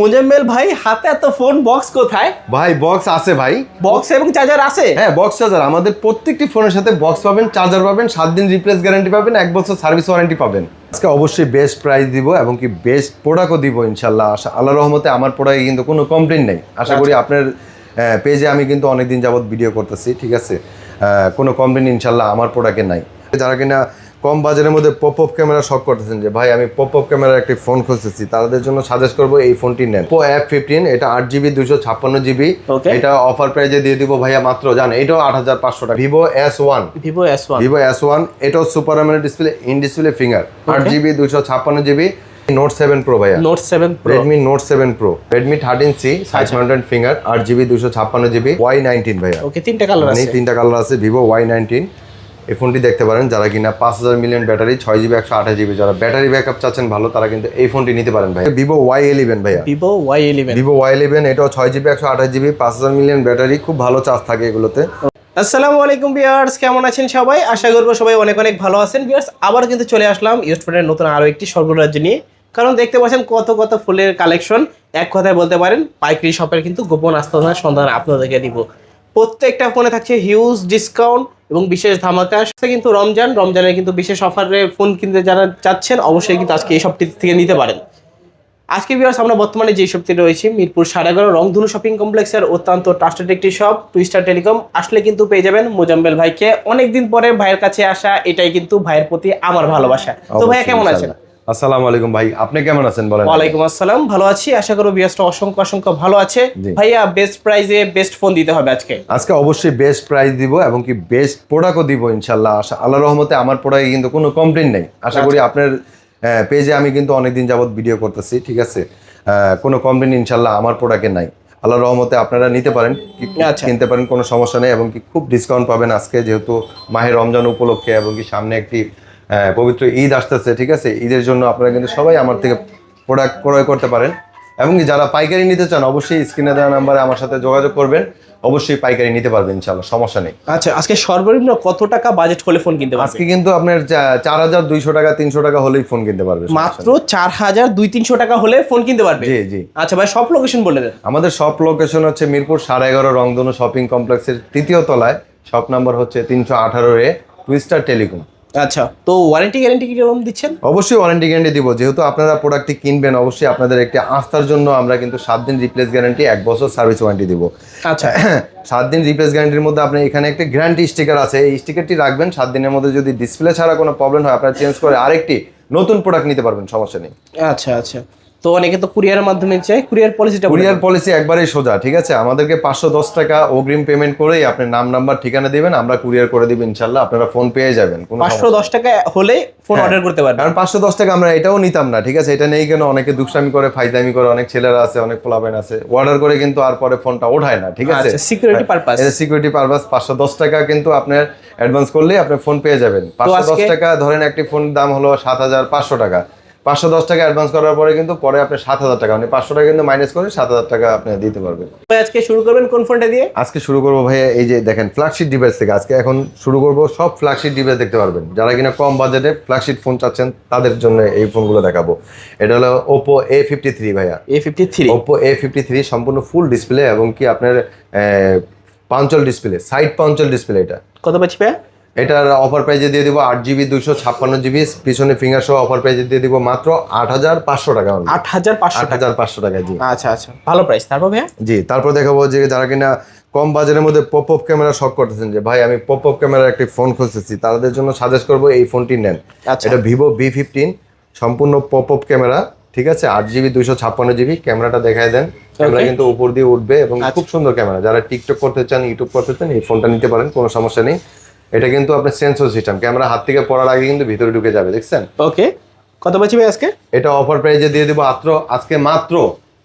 মোজাম্মেল ভাই হাতে এত ফোন বক্স কোথায়? ভাই বক্স আছে ভাই। বক্স এবং চার্জার আছে? হ্যাঁ বক্স চার্জার আমাদের প্রত্যেকটি ফোনের সাথে বক্স পাবেন চার্জার পাবেন সাত দিন রিপ্লেস গ্যারান্টি পাবেন এক বছর সার্ভিস ওয়ারেন্টি পাবেন। আজকে অবশ্যই বেস্ট প্রাইস দিব এবং কি বেস্ট প্রোডাক্টও দিব ইনশাল্লাহ আশা- আল্লাহ রহমতে আমার প্রোডাক্টে কিন্তু কোনো কমপ্লেন নেই। আশা করি আপনার পেজে আমি কিন্তু অনেকদিন যাবত ভিডিও করতেছি ঠিক আছে? কোনো কমপ্লেন ইনশাল্লাহ আমার প্রোডাক্টে নাই। যারা কিনা কম বাজারের মধ্যে পপ আপ ক্যামেরা শখ করতেছেন যে ভাই আমি পপ আপ ক্যামেরার একটি ফোন খুঁজতেছি। তাদের জন্য সাজেস্ট করব এই ফোনটি নেন। পো অ্যাপ ফিফটিন এটা আট জিবি দুশো ছাপ্পান্ন জিবি এটা অফার প্রাইজে দিয়ে দিব ভাইয়া মাত্র জান এটাও আট হাজার পাঁচশো টাকা। Vivo S one Vivo S one Vivo S one এটাও super AMOLED display in display finger আট জিবি দুশো ছাপ্পান্ন জিবি নোট সেভেন প্রো ভাইয়া। Note seven pro Redmi note seven pro Redmi thirteen C side mounted finger আট GB দুশো ছাপ্পান্ন GB Y nineteen ভাইয়া। Okay তিনটা কালার আছে। তিনটা কালার আছে ভিভো ওয়াই নাইনটিন এই ফোনটি দেখতে পারেন যারা কিনা পাঁচ হাজার মিলিয়ন ব্যাটারি ছয় জিবি একশো আঠাশ জিবি যারা ব্যাটারি ব্যাকআপ চাচ্ছেন ভালো তারা কিন্তু এই ফোনটি নিতে পারেন ভাই ভিভো ওয়াই ইলেভেন ভাইয়া। Vivo Y eleven Vivo Y eleven এটাও ছয় জিবি একশো আঠাশ জিবি পাঁচ হাজার মিলিয়ন ব্যাটারি খুব ভালো চার্জ থাকে এগুলোতে। আসসালামু আলাইকুম বিয়ার্স কেমন আছেন সবাই? আশা করব সবাই অনেক অনেক ভালো আছেন। বিয়ার্স আবার কিন্তু চলে আসলাম ইউস্টফোনের নতুন আরও একটি সরবরাহ নিয়ে। কারণ দেখতে পাচ্ছেন কত কত ফুলের কালেকশন এক কথায় বলতে পারেন পাইকারি শপের কিন্তু গোপন আস্থানার সন্ধান আপনাদেরকে দিব। প্রত্যেকটা ফোনে থাকছে হিউজ ডিসকাউন্ট এবং বিশেষ ধামাকা। কিন্তু রমজান রমজানের কিন্তু বিশেষ অফারে ফোন কিনতে যারা চাচ্ছেন অবশ্যই কিন্তু আজকে এই সবটি থেকে নিতে পারেন। আজকে বিয়ার্স আমরা বর্তমানে যে শপটি রয়েছে মিরপুর সাড়ে এগারো রংধনু শপিং কমপ্লেক্সের অত্যন্ত ট্রাস্টেড একটি শপ টুইস্টার টেলিকম আসলে কিন্তু পেয়ে যাবেন মোজাম্বেল ভাইকে অনেকদিন পরে ভাইয়ের কাছে আসা এটাই কিন্তু ভাইয়ের প্রতি আমার ভালোবাসা। তো ভাইয়া কেমন আছেন? আসসালামু আলাইকুম ভাই আপনি কেমন আছেন বলেন? ওয়ালাইকুম আসসালাম ভালো আছি। আশা করো বিয়াসটা অসংখ্য অসংখ্য ভালো আছে। ভাইয়া বেস্ট প্রাইজে বেস্ট ফোন দিতে হবে আজকে। আজকে অবশ্যই বেস্ট প্রাইস দিব এবং কি বেস্ট প্রোডাক্টও দিব ইনশাল্লাহ আশা আল্লাহ রহমতে আমার প্রোডাক্টে কিন্তু কোনো কমপ্লেন নেই। আশা করি আপনার পেজে আমি কিন্তু অনেকদিন যাবত ভিডিও করতেছি ঠিক আছে? কোনো কমপ্লেন ইনশাল্লাহ আমার প্রোডাক্টে নাই। আল্লাহ রহমতে আপনারা নিতে পারেন আচ্ছা। কিনতে পারেন কোনো সমস্যা নেই এবং কি খুব ডিসকাউন্ট পাবেন আজকে যেহেতু মাহের রমজান উপলক্ষে এবং কি সামনে একটি পবিত্র ঈদ আসতেছে ঠিক আছে? ঈদের জন্য আপনারা কিন্তু সবাই আমার থেকে প্রোডাক্ট ক্রয় করতে পারেন। এবং যারা পাইকারি নিতে চান অবশ্যই স্ক্রিনে দেওয়া নাম্বারে আমার সাথে যোগাযোগ করবেন। অবশ্যই পাইকারি নিতে পারবেন ইনশাল্লাহ সমস্যা নেই। আচ্ছা আজকে সর্বনিম্ন কত টাকা বাজেট হলে ফোন কিনতে পারবে? আজকে কিন্তু আপনার চার হাজার দুইশো টাকা তিনশো টাকা হলেই ফোন কিনতে পারবে মাত্র চার হাজার দুই তিনশো টাকা হলে ফোন কিনতে পারবে? জি জি। আচ্ছা ভাই সব লোকেশন বলে দেন। আমাদের সব লোকেশন হচ্ছে মিরপুর সাড়ে এগারো রংধনু শপিং কমপ্লেক্সের তৃতীয় তলায়। শপ নাম্বার হচ্ছে তিনশো আঠারো এ টুইস্টার টেলিকম আচ্ছা তো ওয়ারেন্টি গ্যারেন্টি কীরকম দিচ্ছেন? অবশ্যই ওয়ারেন্টি গ্যারেন্টি দিব। যেহেতু আপনারা প্রোডাক্টটি কিনবেন অবশ্যই আপনাদের একটি আস্থার জন্য আমরা কিন্তু সাত দিন রিপ্লেস গ্যারান্টি এক বছর সার্ভিস ওয়ারেন্টি দিব। আচ্ছা। সাত দিন রিপ্লেস গ্যারান্টির মধ্যে আপনি এখানে একটা গ্যারান্টি স্টিকার আছে। এই স্টিকারটি রাখবেন সাত দিনের মধ্যে যদি ডিসপ্লে ছাড়া কোনো প্রবলেম হয় আপনারা চেঞ্জ করে আরেকটি নতুন প্রোডাক্ট নিতে পারবেন সমস্যা নেই। আচ্ছা আচ্ছা। তো অনেকে তো কুরিয়ারের মাধ্যমে চাই কুরিয়ার পলিসিটা কুরিয়ার পলিসি একবারেই সোজা ঠিক আছে? আমাদেরকে পাঁচশো দশ টাকা অগ্রিম পেমেন্ট করেই আপনি নাম নাম্বার ঠিকানা দিবেন আমরা কুরিয়ার করে দিব ইনশাল্লাহ আপনারা ফোন পেয়ে যাবেন পাঁচশো দশ টাকা হলে ফোন হ্যাঁ। অর্ডার করতে পারবে কারণ পাঁচশো দশ টাকা আমরা এটাও নিতাম না ঠিক আছে? এটা নেই কেন অনেকে দুষ্টামি করে ফাইদামি করে অনেক ছেলেরা আছে অনেক পোলাবেন আছে। অর্ডার করে কিন্তু আর পরে ফোনটা ওঠায় না ঠিক আছে? আচ্ছা সিকিউরিটি পারপাস এটা সিকিউরিটি পারপাস পাঁচশো দশ টাকা কিন্তু আপনার অ্যাডভান্স করলেই আপনি ফোন পেয়ে যাবেন। পাঁচশো দশ টাকা ধরেন একটি ফোন দাম হলো সাত হাজার পাঁচশো টাকা। পাঁচশো দশ টাকা অ্যাডভান্স করার পরে কিন্তু পরে আপনি সাত হাজার টাকা মানে পাঁচশো টাকা কিন্তু মাইনাস করে সাত হাজার টাকা আপনি দিতে পারবেন। আজকে শুরু করবেন কোন ফোনটা দিয়ে? আজকে শুরু করব ভাইয়া এই যে দেখেন ফ্ল্যাগশিপ ডিভাইস থেকে। আজকে এখন শুরু করব সব ফ্ল্যাগশিপ ডিভাইস দেখতে পারবেন। যারা কিনা কম বাজেটে ফ্ল্যাগশিপ ফোন চাচ্ছেন তাদের জন্য এই ফোনগুলো দেখাবো। এটা হলো ওপো এ ফিফটি থ্রি ভাইয়া। A fifty three Oppo A fifty three সম্পূর্ণ ফুল ডিসপ্লে এবং কি আপনার punch hole display side punch hole display এটা। কত পাচ্ছি ভাইয়া? এটার অফার প্রাইজে দিয়ে দিব আট জিবি দুশো ছাপ্পান্ন জিবি পিছনে ফিঙ্গার সহ অফার প্রাইজে দিয়ে দিব মাত্র আট হাজার পাঁচশো টাকা আট হাজার পাঁচশো আট হাজার পাঁচশো টাকা জি। আচ্ছা আচ্ছা। ভালো প্রাইস তারপর ভাইয়া? জি তারপর দেখাবো যে যারা কিনা কম বাজারের মধ্যে পপ আপ ক্যামেরা শখ করতেছেন যে ভাই আমি পপ আপ ক্যামেরার একটি ফোন খুঁজতেছি তাদের জন্য সাজেস্ট করব এই ফোনটি নেন। আচ্ছা। এটা ভিভো বি ফিফটিন সম্পূর্ণ পপ আপ ক্যামেরা ঠিক আছে? আট জিবি দুইশো ছাপ্পান্ন জিবি ক্যামেরাটা দেখায় দেন। ক্যামেরা কিন্তু উপর দিয়ে উঠবে এবং আচ্ছা। খুব সুন্দর ক্যামেরা যারা টিকটক করতে চান ইউটিউব করতে চান এই ফোনটা নিতে পারেন কোনো সমস্যা নেই। এটা কিন্তু আপনার সেন্সর সিস্টেম ক্যামেরা হাত থেকে পড়ার আগে কিন্তু ভিতরে ঢুকে যাবে দেখছেন? ওকে কত পাচ্ছি ভাই আজকে? এটা অফার প্রাইজে দিয়ে দিব মাত্র আজকে মাত্র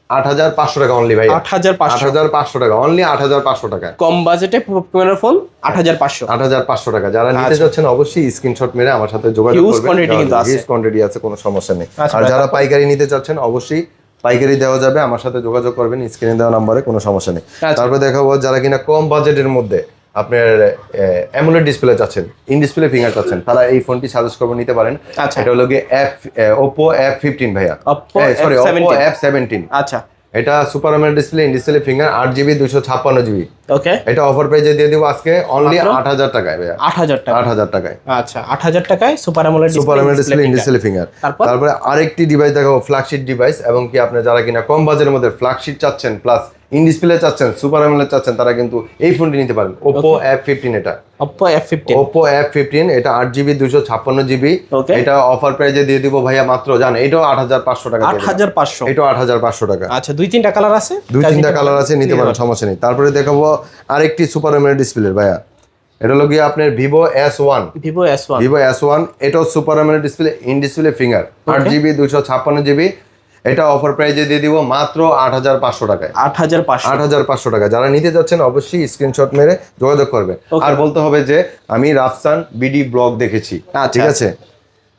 আট হাজার পাঁচশো টাকা অনলি ভাই আট হাজার আট হাজার পাঁচশো টাকা অনলি আট হাজার পাঁচশো টাকা। কম বাজেটে ক্যামেরার ফোন আট হাজার পাঁচশো। আট হাজার পাঁচশো টাকা যারা নিতে আচ্ছা। চাচ্ছেন অবশ্যই স্ক্রিনশট মেরে আমার সাথে যোগাযোগ করবেন quantity কিন্তু আছে। হিউজ কোয়ান্টিটি আছে কোনো সমস্যা নেই। আচ্ছা, আর যারা পাইকারি নিতে চাচ্ছেন অবশ্যই পাইকারি দেওয়া যাবে আমার সাথে যোগাযোগ করবেন স্ক্রিনে দেওয়া নাম্বারে কোনো সমস্যা নেই। আচ্ছা। তারপরে দেখাবো যারা কিনা কম বাজেটের মধ্যে আপনার অ্যামুলেট ডিসপ্লে চাচ্ছেন ইন ডিসপ্লে ফিঙ্গার চাচ্ছেন তারা এই ফোনটি সাজেস্ট নিতে পারেন। আচ্ছা। এটা হলো গিয়ে এফ ওপো এফ ফিফটিন ভাইয়া। সরি ওপো এফ সেভেন্টিন আচ্ছা। এটা super display in display finger আট জিবি দুশো ছাপ্পান্ন জিবি ওকে এটা অফার প্রাইজে দিয়ে দিব আজকে অনলি আট হাজার টাকায় ভাইয়া। আট হাজার টাকা আট হাজার টাকায়। আচ্ছা আট হাজার টাকায় super AMOLED super AMOLED display in display finger তারপরে? আরেকটি ডিভাইস দেখাবো ফ্ল্যাগশিপ ডিভাইস এবং কি আপনি যারা কিনা কম বাজেটের মধ্যে ফ্ল্যাগশিপ চাচ্ছেন প্লাস ইন ডিসপ্লে চাচ্ছেন সুপার আমোলেড চাচ্ছেন তারা কিন্তু এই ফোনটি নিতে পারেন। এফ ফিফটিন এটা। ফিফটিন ওপো এফ ফিফটিন এটা আট জিবি দুশো ছাপ্পান্ন জিবি Okay. এটা অফার প্রাইজে দিয়ে দিব ভাইয়া মাত্র জান এটাও আট হাজার পাঁচশো টাকা আট দিয়ে দিবো। হাজার পাঁচশো। এটাও আট হাজার পাঁচশো টাকা। আচ্ছা দুই তিনটা কালার আছে? দুই তিনটা কালার আছে নিতে পারেন সমস্যা নেই। তারপরে দেখাবো আরেকটি সুপার এমএল ডিসপ্লে ভাইয়া। এটা হলো গিয়ে আপনার Vivo S one Vivo S one Vivo S one এটাও super AMOLED display in display finger আট জিবি দুশো ছাপ্পান্ন জিবি এটা অফার প্রাইজে দিয়ে দিব মাত্র আট হাজার পাঁচশো টাকায়। আট হাজার পাঁচশো। আট হাজার পাঁচশো টাকা। যারা নিতে যাচ্ছেন অবশ্যই স্ক্রিনশট মেরে যোগাযোগ করবে আর বলতে হবে যে আমি রাফসান বিডি ব্লগ দেখেছি। আচ্ছা। ঠিক আছে?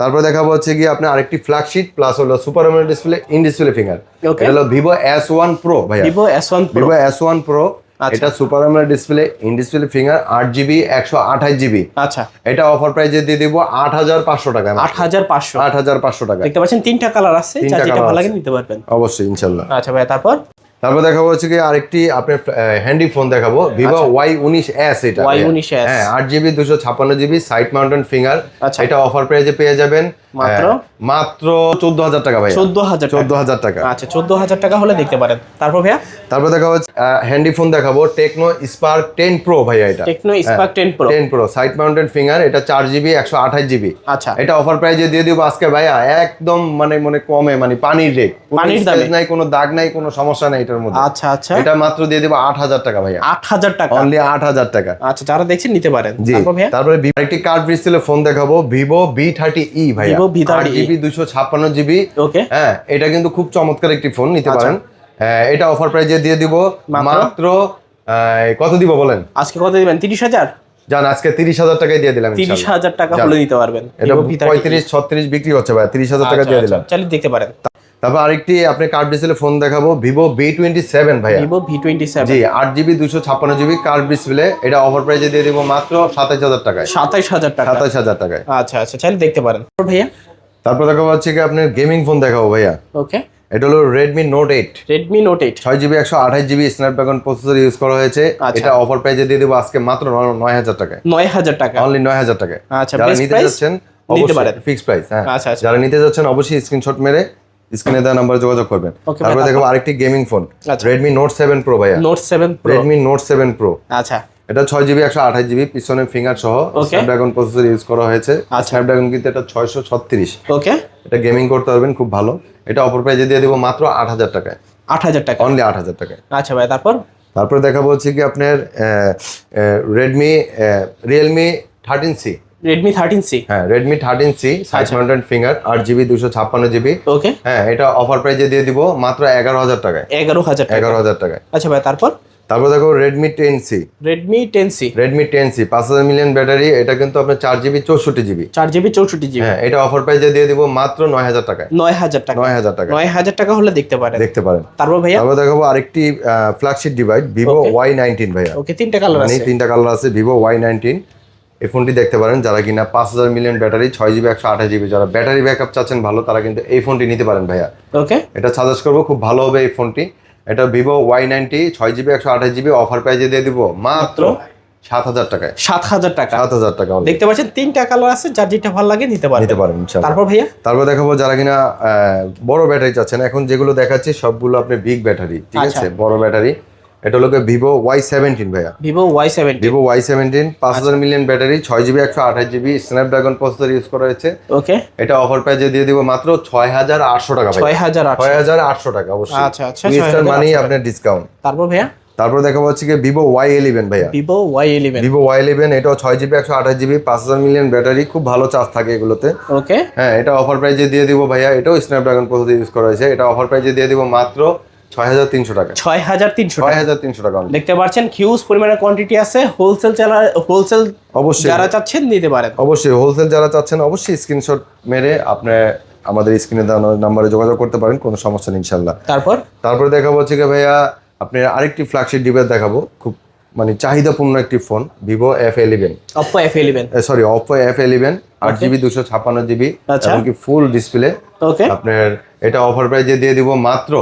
তারপরে দেখাবো হচ্ছে গিয়ে আপনার আরেকটি ফ্ল্যাগশিট প্লাস হলো super display in display finger এটা হলো ভিভো এস ওয়ান প্রো ভাই Vivo S one Vivo S one pro. এটা super AMOLED display in display finger আট জিবি একশো আঠাশ জিবি আচ্ছা। এটা অফার প্রাইজে দিয়ে দিব আট হাজার পাঁচশো টাকা আট হাজার পাঁচশো। আট হাজার পাঁচশো টাকা দেখতে পাচ্ছেন তিনটা কালার আছে তিনটা ভালো লাগে নিতে পারবেন। অবশ্যই ইনশাল্লাহ। আচ্ছা ভাই তারপর? তারপর দেখাবো হচ্ছে কি আরেকটি আপনার হ্যান্ডি ফোন দেখাবো। ভিভো ওয়াই উনিশ এস এটা। Y19s হ্যাঁ আট জিবি দুশো ছাপ্পান্ন জিবি সাইড মাউন্টেন ফিঙ্গার আচ্ছা। এটা অফার প্রাইজে পেয়ে যাবেন। মাত্র? হ্যাঁ, মাত্র চোদ্দ হাজার টাকা ভাই চোদ্দ হাজার চোদ্দ হাজার টাকা। আচ্ছা চোদ্দ হাজার টাকা হলে দেখতে পারেন। তারপর ভাইয়া? তারপর দেখা হচ্ছে হ্যান্ডি ফোন দেখাবো টেকনো স্পার্ক টেন প্রো ভাইয়া এটা। Tecno Spark ten pro. Ten pro side mounted finger এটা চার জিবি একশো আঠাশ জিবি। আচ্ছা। এটা অফার প্রাইজে দিয়ে দিব আজকে ভাইয়া একদম মানে মানে কমে মানে পানির রেট। পানির দামে। নাই কোনো দাগ নাই কোনো সমস্যা নাই এটার মধ্যে। আচ্ছা আচ্ছা। এটা মাত্র দিয়ে দিব আট হাজার টাকা ভাইয়া। আট হাজার টাকা। অনলি আট হাজার টাকা। আচ্ছা যারা দেখছেন নিতে পারেন। জি। তারপর ভি- আরেকটি কার্ড ডিসপ্লে ফোন দেখাবো ভিভো বি থার্টি ই ভাইয়া। Vivo V30e জিবি দুশো ছাপ্পান্ন জিবি। ওকে হ্যাঁ এটা কিন্তু খুব চমৎকার একটি ফোন নিতে আচ্ছা। পারেন। হ্যাঁ, এটা অফার প্রাইজে দিয়ে দিব মাত্র? কত দিব বলেন? আজকে কত দিবেন? তিরিশ হাজার? জান আজকে তিরিশ হাজার টাকায় দিয়ে দিলাম তিরিশ হাজার টাকা হলে নিতে পারবেন। এটা পঁয়ত্রিশ ছত্রিশ বিক্রি হচ্ছে ভাই তিরিশ হাজার টাকা আচ্ছা, দিয়ে আচ্ছা, দিলাম চালিয়ে দেখতে পারেন। তারপর আরেকটি আপনি কার্ড ডিসপ্লে ফোন দেখাবো ভিভো বি টোয়েন্টি সেভেন ভাইয়া। Vivo V twenty seven G আট জিবি দুশো ছাপ্পান্ন জিবি কার্ড ডিসপ্লে এটা অফার প্রাইজে দিয়ে দিব মাত্র সাতাইশ হাজার টাকায়। সাতাইশ হাজার টাকা। সাতাইশ হাজার টাকায়। আচ্ছা আচ্ছা চালিয়ে দেখতে পারেন। ভাইয়া তারপর দেখাবো হচ্ছে কি আপনার গেমিং ফোন দেখাবো ভাইয়া। ওকে এটা হলো Redmi note eight Redmi note eight ছয় জিবি একশো আঠাশ জিবি স্ন্যাপড্রাগন প্রসেসর ইউজ করা হয়েছে। আচ্ছা। এটা অফার প্রাইজে দিয়ে দেবো আজকে মাত্র ন- নয় হাজার টাকায়। নয় হাজার টাকা। অনলি নয় হাজার টাকায়। আচ্ছা, যারা নিতে price? যাচ্ছেন নিতে পারেন। ফিক্স প্রাইস হ্যাঁ। আচ্ছা, আচ্ছা। যারা নিতে যাচ্ছেন অবশ্যই স্ক্রিনশট মেরে স্ক্রিনে দেওয়া নাম্বারে যোগাযোগ করবেন। তারপরে দেখো আরেকটি গেমিং ফোন আচ্ছা। রেডমি নোট সেভেন প্রো ভাইয়া। Note seven pro Redmi note seven pro আচ্ছা। এটা ছয় জিবি একশো আঠাশ জিবি পিছনে ফিঙ্গার সহ. স্ন্যাপড্রাগন প্রসেসর ইউজ করা হয়েছে। আচ্ছা। স্ন্যাপড্রাগন কিন্তু এটা ছয়শো ছত্রিশ। ওকে এটা গেমিং করতে পারবেন খুব ভালো। এটা অফার প্রাইজে দিয়ে দিব মাত্র আট হাজার টাকায়। আট হাজার টাকা। অনলি আট হাজার টাকায়। আচ্ছা ভাই তারপর? তারপরে দেখাবো হচ্ছে কি আপনার Redmi Realme thirteen C Redmi thirteen C হ্যাঁ Redmi thirteen C side mounted finger আট জিবি দুশো ছাপ্পান্ন জিবি ওকে হ্যাঁ এটা অফার প্রাইজে দিয়ে দিব মাত্র এগারো হাজার টাকায়। এগারো হাজার টাকা। এগারো হাজার টাকায়। আচ্ছা ভাই তারপর? তারপর দেখো Redmi ten C Redmi ten C Redmi ten C পাঁচ হাজার মিলিয়ন ব্যাটারি এটা কিন্তু আপনার চার জিবি চৌষট্টি জিবি চার জিবি চৌষট্টি জিবি হ্যাঁ এটা অফার প্রাইজে দিয়ে দিব মাত্র নয় হাজার টাকায়। নয় হাজার টাকা। নয় হাজার টাকা নয় হাজার টাকা হলে দেখতে পারেন। দেখতে পারেন। তারপর ভাইয়া? তারপর দেখাবো আরেকটি flagship device Vivo Y nineteen ভাইয়া। ওকে তিনটা কালার মানে আছে। তিনটা কালার আছে ভিভো ওয়াই নাইনটিন এই ফোনটি দেখতে পারেন যারা কিনা পাঁচ হাজার মিলিয়ন ব্যাটারি ছয় জিবি একশো আঠাশ জিবি যারা ব্যাটারি ব্যাকআপ চাচ্ছেন ভালো তারা কিন্তু এই ফোনটি নিতে পারেন ভাইয়া। ওকে এটা সাজেস্ট করব খুব ভালো হবে এই ফোনটি এটা ভিভো ওয়াই নাইনটি ছয় জিবি একশো আঠাশ জিবি অফার প্রাইজে দিয়ে দিব মাত্র সাত হাজার টাকায়। সাত হাজার টাকা। সাত হাজার টাকা দেখতে পাচ্ছেন তিনটা কালার আছে যার যেটা ভালো লাগে নিতে পারেন নিতে পারেন তারপর ভাইয়া? তারপর দেখাবো যারা কিনা আহ, বড় ব্যাটারি চাচ্ছেন এখন যেগুলো দেখাচ্ছি সবগুলো আপনি বিগ ব্যাটারি ঠিক আচ্ছা। আছে বড় ব্যাটারি এটা হলো ভিভো ওয়াই সেভেন্টিন ভাইয়া। Vivo Y seven Vivo Y seventeen পাঁচ। হাজার মিলিয়ন ব্যাটারি ছয় জিবি একশো আঠাশ জিবি স্ন্যাপড্রাগন প্রসেসর ইউজ করা হয়েছে। ওকে এটা অফার প্রাইজে দিয়ে দিব মাত্র ছয় হাজার আটশো টাকা ভাই ছয় হাজার ছয় হাজার আটশো টাকা অবশ্যই। আচ্ছা, আচ্ছা, মিস্টার মানি আপনার ডিসকাউন্ট তারপর ভাইয়া? তারপর দেখা হচ্ছে কি ভিভো ওয়াই ইলেভেন ভাইয়া। Vivo Y eleven Vivo Y eleven এটাও ছয় জিবি একশো আঠাশ জিবি পাঁচ হাজার মিলিয়ন ব্যাটারি খুব ভালো চার্জ থাকে এগুলোতে। ওকে হ্যাঁ এটা অফার প্রাইজে দিয়ে দিব ভাইয়া এটাও স্ন্যাপড্রাগন প্রসেসর ইউজ করা হয়েছে। এটা অফার প্রাইজে দিয়ে দিব মাত্র ছয় হাজার তিনশো টাকা। ছয় হাজার তিনশো ছয় হাজার তিনশো টাকা দেখতে পাচ্ছেন হিউজ পরিমাণে কোয়ান্টিটি আছে। হোলসেল চালা হোলসেল অবশ্যই। যারা চাচ্ছেন নিতে পারেন। অবশ্যই হোলসেল যারা চাচ্ছেন অবশ্যই স্ক্রিনশট মেরে আপনি আমাদের স্ক্রিনে দেওয়া নাম্বারে যোগাযোগ করতে পারেন কোনো সমস্যা নেই ইনশাল্লাহ তারপর? তারপরে দেখাবো হচ্ছে কি ভাইয়া আপনি আরেকটি ফ্ল্যাগশিপ ডিভাইস দেখাবো। খুব মানে চাহিদাপূর্ণ একটি phone Vivo F eleven Oppo F eleven sorry Oppo F eleven আট জিবি দুশো ছাপ্পান্ন জিবি। এমনকি ফুল ডিসপ্লে ওকে আপনার এটা অফার প্রাইজে দিয়ে দিব মাত্র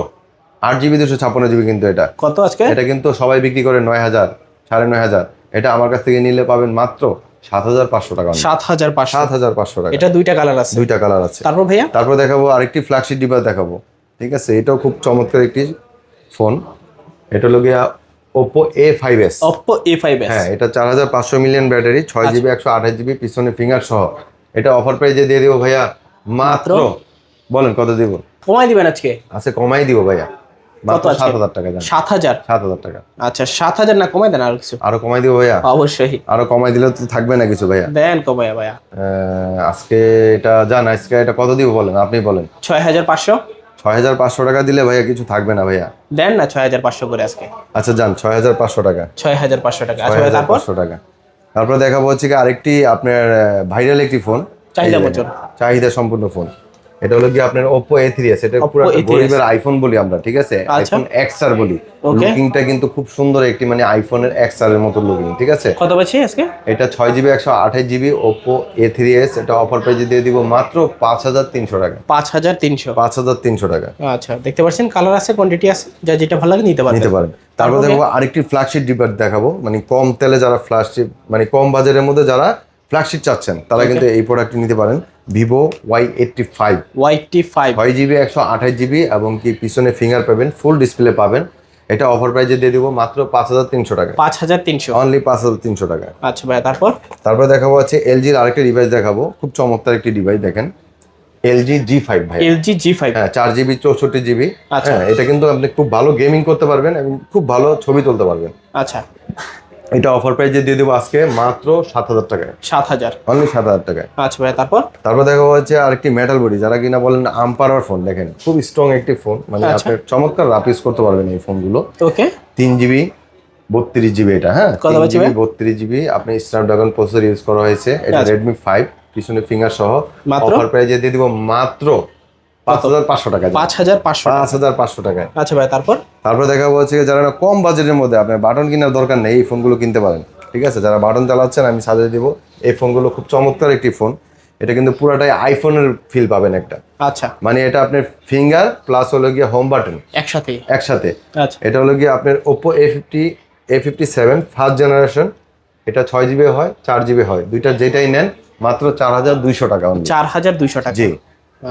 আট জিবি দুশো ছাপ্পান্ন জিবি কিন্তু এটা। কত আজকে? এটা কিন্তু সবাই বিক্রি করে নয় হাজার সাড়ে নয় হাজার। এটা আমার কাছ থেকে নিলে পাবেন মাত্র সাত হাজার পাঁচশো টাকা সাত হাজার পাঁচশো। সাত হাজার পাঁচশো টাকা। এটা দুইটা কালার আছে। দুইটা কালার আছে। তারপর ভাইয়া? তারপর দেখাবো আরেকটি ফ্ল্যাগশিপ ডিভাইস দেখাবো। ঠিক আছে? এটাও খুব চমৎকার একটি ফোন এটা হলো গিয়া Oppo A five S Oppo A five S হ্যাঁ এটা চার হাজার পাঁচশো মিলিয়ন ব্যাটারি ছয় জিবি একশো আঠাশ জিবি পিছনে ফিঙ্গার সহ। এটা অফার প্রাইজে দিয়ে দিব ভাইয়া মাত্র। বলেন কত দিব? কমাই দিবেন আজকে? আচ্ছা কমাই দিব ভাইয়া। আজকে? সাত হাজার টাকা জান আচ্ছা সাত হাজার না কমাই দেন আর কিছু? আরও কমাই দিব ভাইয়া। অবশ্যই। আরও কমাই দিলে তো থাকবে না কিছু ভাইয়া। দেন কমাই ভাইয়া। আজকে এটা জান আজকে এটা কত দিব বলেন? আপনি বলেন। ছয় হাজার পাঁচশো? ছয় হাজার পাঁচশো টাকা দিলে ভাইয়া কিছু থাকবে না ভাইয়া। দেন না ছয় হাজার পাঁচশো করে আজকে। আচ্ছা যান ছয় হাজার পাঁচশো টাকা। ছয় হাজার পাঁচশো টাকা। ছয় আচ্ছা হাজার তারপর? পাঁচশো টাকা। তারপর দেখাবো হচ্ছে কি আরেকটি আপনার ভাইরাল একটি ফোন চাহিদা চাহিদা সম্পূর্ণ ফোন এটা হলো কি আপনার থ্রি এস এটা পুরো গরিবের আইফোন বলি আমরা ঠিক আছে? আচ্ছা। আইফোন এক্স আর বলি। লুকিংটা কিন্তু খুব সুন্দর একটি মানে আইফোনের আর এর মতো লুকিং ঠিক আছে? কত পাচ্ছি আজকে? এটা ছয় জিবি একশো আঠাশ GB Oppo A three S এটা অফার পেজে দিয়ে দিব মাত্র পাঁচ হাজার তিনশো টাকা। পাঁচ হাজার তিনশো। পাঁচ হাজার তিনশো টাকা। আচ্ছা দেখতে পাচ্ছেন কালার আছে কোয়ান্টিটি আছে যা যেটা ভালো লাগে নিতে পারবেন। নিতে তারপর তারপরে? দেখব আরেকটি ফ্ল্যাগশিপ ডিভাইস দেখাবো মানে কম তেলে যারা ফ্ল্যাগশিপ মানে কম বাজারের মধ্যে যারা ফ্ল্যাগশিপ চাচ্ছেন তারা কিন্তু এই প্রোডাক্টটি নিতে পারেন। ভিভো ওয়াই এইটটি ফাইভ ওয়াইটি ফাইভ ছয় জিবি একশো আঠাশ জিবি এবং কি পিছনে ফিঙ্গার পাবেন ফুল ডিসপ্লে পাবেন। এটা অফার প্রাইজে দিয়ে দিব মাত্র পাঁচ হাজার তিনশো টাকা পাঁচ হাজার তিনশো। অনলি পাঁচ হাজার তিনশো টাকা আচ্ছা ভাইয়া তারপর? তারপরে দেখাবো হচ্ছে এলজির আরেকটি ডিভাইস দেখাবো। খুব চমৎকার একটি ডিভাইস দেখেন। এলজি জি ফাইভ ভাই। এলজি জি ফাইভ হ্যাঁ চার জিবি চৌষট্টি জিবি আচ্ছা। হ্যাঁ এটা কিন্তু আপনি খুব ভালো গেমিং করতে পারবেন এবং খুব ভালো ছবি তুলতে পারবেন। আচ্ছা। এটা অফার প্রাইজে দিয়ে দেবো আজকে মাত্র সাত হাজার টাকায়। সাত হাজার। অনলি সাত হাজার টাকায়। আচ্ছা ভাইয়া তারপর? তারপর দেখা হচ্ছে আরেকটি মেটাল বডি যারা কিনা বলেন আম্পারার ফোন দেখেন খুব স্ট্রং একটি ফোন মানে আচ্ছা। আপনার চমৎকার রাপ ইউজ করতে পারবেন এই ফোনগুলো ওকে তিন জিবি বত্রিশ জিবি এটা হ্যাঁ? জিবি ভাই? বত্রিশ জিবি আপনি স্ন্যাপড্রাগন প্রসেসর ইউজ করা হয়েছে। এটা আচ্ছা। রেডমি ফাইভ পিছনে ফিঙ্গার সহ? অফার প্রাইজে দিয়ে দিব মাত্র পাঁচ হাজার পাঁচশো টাকা পাঁচ হাজার পাঁচশো পাঁচ হাজার পাঁচশো টাকায়। আচ্ছা ভাই তারপর? তারপরে দেখা হচ্ছে যারা না কম বাজেটের মধ্যে আপনার বাটন কেনার দরকার নেই এই ফোনগুলো কিনতে পারেন। ঠিক আছে? যারা বাটন চালাচ্ছেন আমি সাজিয়ে দিব। এই ফোনগুলো খুব চমৎকার একটি ফোন। এটা কিন্তু পুরাটাই আইফোনের ফিল পাবেন একটা। আচ্ছা। মানে এটা আপনার ফিঙ্গার প্লাস হলো গিয়ে হোম বাটন একসাথে। একসাথে। আচ্ছা। এটা হলো গিয়ে আপনার Oppo A fifty A fifty seven first generation এটা ছয় জিবি হয় চার জিবি হয়। দুইটা যেটাই নেন মাত্র চার হাজার দুইশো টাকা। চার হাজার দুইশো টাকা। জি।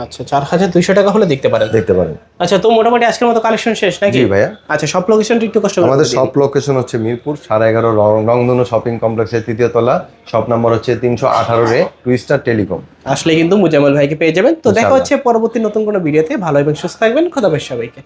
আচ্ছা চার হাজার দুইশো টাকা হলে দেখতে পারেন। দেখতে পারেন। আচ্ছা তো মোটামুটি আজকের মতো কালেকশন শেষ নাকি? জি ভাইয়া। আচ্ছা সব লোকেশন একটু কষ্ট আমাদের সব লোকেশন হচ্ছে মিরপুর সাড়ে এগারো রংধনু শপিং কমপ্লেক্সের তৃতীয় তলা। শপ নম্বর হচ্ছে তিনশো আঠারো রে টুইস্টার টেলিকম আসলে কিন্তু মুজামল ভাইকে পেয়ে যাবেন। তো দেখা হচ্ছে পরবর্তী নতুন কোনো ভিডিওতে ভালো এবং সুস্থ থাকবেন। খোদা হাফেজ সবাইকে।